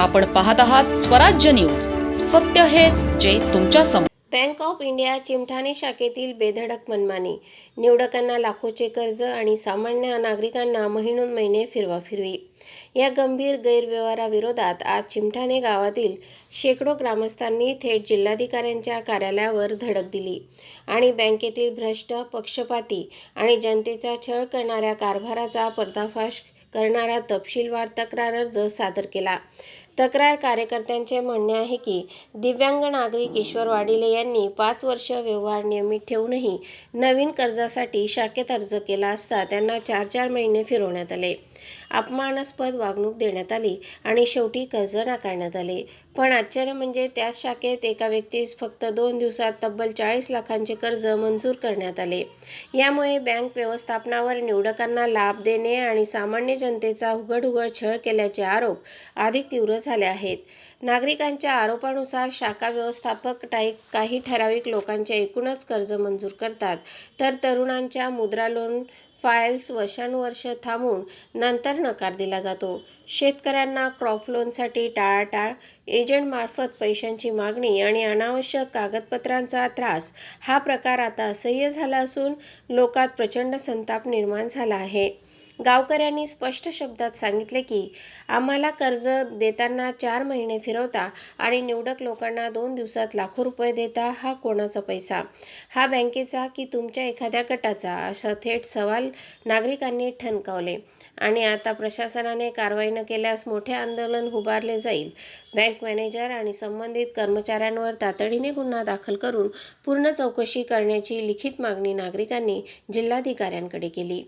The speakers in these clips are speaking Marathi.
आपण पाहत आहात स्वराज्य न्यूज. सत्य हेच जे तुमच्यासमोर बँक ऑफ इंडिया चिमठाणे शाखेतील बेधडक मनमानी. निवडकांना लाखोचे कर्ज आणि सामान्य नागरिकांना महिनोन महिने फिरवा फिरवी या गंभीर गैरव्यवहाराविरोधात आज चिमठाणे गावातील शेकडो ग्रामस्थांनी थेट जिल्हाधिकाऱ्यांच्या कार्यालयावर धडक दिली आणि बँकेतील भ्रष्ट पक्षपाती आणि जनतेचा छळ करणाऱ्या कारभाराचा पर्दाफाश करणारा तपशीलवार तक्रार अर्ज सादर केला. तक्रार कार्यकर्त्यांचे म्हणणे आहे की दिव्यांग नागरिक ईश्वर वाडिले यांनी पाच वर्ष व्यवहार नियमित ठेवूनही नवीन कर्जासाठी शाखेत अर्ज केला असता त्यांना चार चार महिने फिरवण्यात आले. अपमानास्पद वागणूक देण्यात आली आणि शेवटी कर्ज नाकारण्यात आले. पण आश्चर्य म्हणजे त्याच शाखेत एका व्यक्तीस फक्त दोन दिवसात तब्बल चाळीस लाखांचे कर्ज मंजूर करण्यात आले. यामुळे बँक व्यवस्थापनावर निवडकांना लाभ देणे आणि सामान्य जनतेचा उघड उघड छळ केल्याचे आरोप अधिक तीव्र झाले आहेत. नागरिकांच्या आरोपानुसार शाखा व्यवस्थापक टाईप काही ठराविक लोकांचे एकूणच कर्ज मंजूर करतात. तर तरुणांच्या मुद्रा लोन फाईल्स वर्षानुवर्ष थांबून नंतर नकार दिला जातो. शेतकऱ्यांना क्रॉप लोनसाठी टाळाटाळ एजंटमार्फत पैशांची मागणी आणि अनावश्यक कागदपत्रांचा त्रास हा प्रकार आता असह्य झाला असून लोकात प्रचंड संताप निर्माण झाला आहे. गावकऱ्यांनी स्पष्ट शब्दात सांगितले की आम्हाला कर्ज देताना चार महिने फिरवता आणि निवडक लोकांना दोन दिवसात लाखो रुपये देता हा कोणाचा पैसा? हा बँकेचा की तुमच्या एखाद्या गटाचा? असा थेट सवाल नागरिकांनी ठणकावले. आणि आता प्रशासनाने कारवाई न केल्यास मोठे आंदोलन उभारले जाईल. बँक मॅनेजर आणि संबंधित कर्मचाऱ्यांवर तातडीने गुन्हा दाखल करून पूर्ण चौकशी करण्याची लिखित मागणी नागरिकांनी जिल्हाधिकाऱ्यांकडे केली.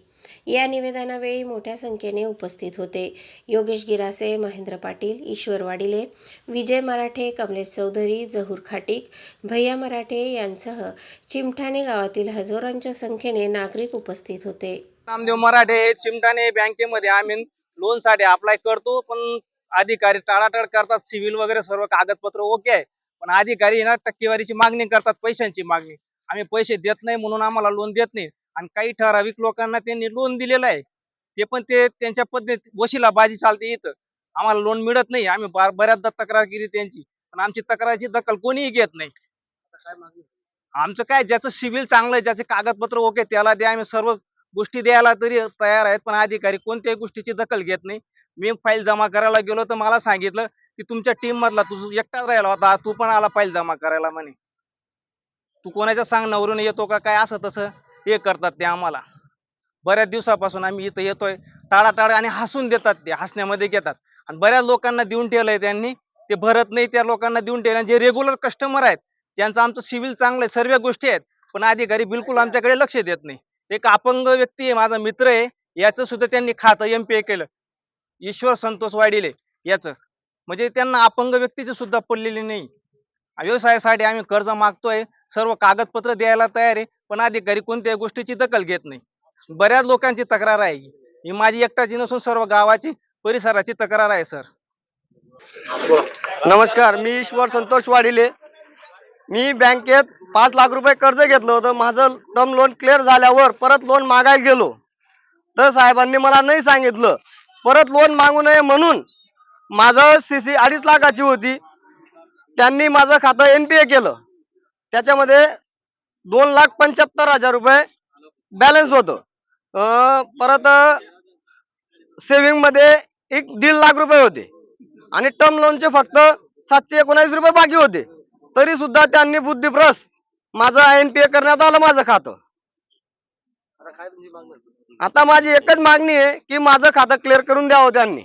या निवेदनावेळी मोठ्या संख्येने उपस्थित होते. योगेश गिरासे महेंद्र पाटील ईश्वर वाडिले विजय मराठे कमलेश चौधरी जहूर खाटीक भैया मराठे यांसह चिमठाणे गावातील हजारांच्या संख्येने नागरिक उपस्थित होते. नामदेव मराठे चिमठाणे बँकेमध्ये आम्ही लोनसाठी अप्लाय करतो पण अधिकारी टाळाटाळ करतात सिव्हिल वगैरे सर्व कागदपत्र ओके आहे पण अधिकारी ना टक्केवारीची मागणी करतात पैशांची मागणी. आम्ही पैसे देत नाही म्हणून आम्हाला लोन देत नाही. आणि काही ठराविक लोकांना त्यांनी लोन दिलेलं आहे. ते पण ते त्यांच्या पद्धती वशिला बाजी चालते इथं. आम्हाला लोन मिळत नाही. आम्ही बऱ्याचदा तक्रार केली त्यांची. पण आमची तक्रारची दखल कोणीही घेत नाही. आमचं काय ज्याचं सिव्हिल चांगलं आहे ज्याचे कागदपत्र ओके त्याला द्या. आम्ही सर्व गोष्टी द्यायला तरी तयार आहेत पण अधिकारी कोणत्याही गोष्टीची दखल घेत नाही. मी फाईल जमा करायला गेलो तर मला सांगितलं की तुमच्या टीम मधला तू एकटाच राहिला होता. तू पण आला फाईल जमा करायला म्हणे. तू कोणाच्या सांगण्यावरून येतो का? काय असं तसं? हे करतात ते आम्हाला. बऱ्याच दिवसापासून आम्ही इथं येतोय. टाळाटाळ आणि हसून देतात ते हसण्यामध्ये घेतात. आणि बऱ्याच लोकांना देऊन ठेवलंय त्यांनी. ते भरत नाही त्या लोकांना देऊन ठेवलं जे रेग्युलर कस्टमर आहेत ज्यांचं आमचं सिव्हिल चांगलं आहे सर्व गोष्टी आहेत पण अधिकारी बिलकुल आमच्याकडे लक्ष देत नाही. एक अपंग व्यक्ती आहे माझा मित्र आहे याचं सुद्धा त्यांनी खातं एम पी केलं. ईश्वर संतोष वाडिले याचं. म्हणजे त्यांना अपंग व्यक्तीची सुद्धा पडलेली नाही. व्यवसायासाठी आम्ही कर्ज मागतोय सर्व कागदपत्र द्यायला तयार आहे. पण अधिकारी कोणत्याही गोष्टीची दखल घेत नाही. बऱ्याच लोकांची तक्रार आहे ही. माझी एकटाची नसून सर्व गावाची परिसराची तक्रार आहे सर. नमस्कार मी ईश्वर संतोष वाडिले. मी बँकेत पाच लाख रुपये कर्ज घेतलं होतं. माझं टर्म लोन क्लिअर झाल्यावर परत लोन मागायला गेलो. तर साहेबांनी मला नाही सांगितलं. परत लोन मागू नये म्हणून माझं सी सी अडीच लाखाची होती. त्यांनी माझं खातं एन पी ए केलं. त्याच्यामध्ये दोन लाख पंच्याहत्तर हजार रुपये बॅलन्स होतं. अं, परत सेव्हिंगमध्ये एक दीड लाख रुपये होते. आणि टर्म लोनचे फक्त सातशे एकोणावीस रुपये बाकी होते. तरी सुद्धा त्यांनी बुद्धिप्रस माझं आय पी ए करण्यात आलं माझं खातं. आता माझी एकच मागणी आहे की माझं खातं क्लिअर करून द्यावं त्यांनी.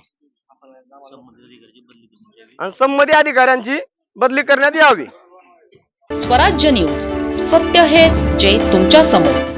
आणि संमती अधिकाऱ्यांची बदली करण्यात यावी. स्वराज्य न्यूज. सत्य हेच जे तुमच्यासमोर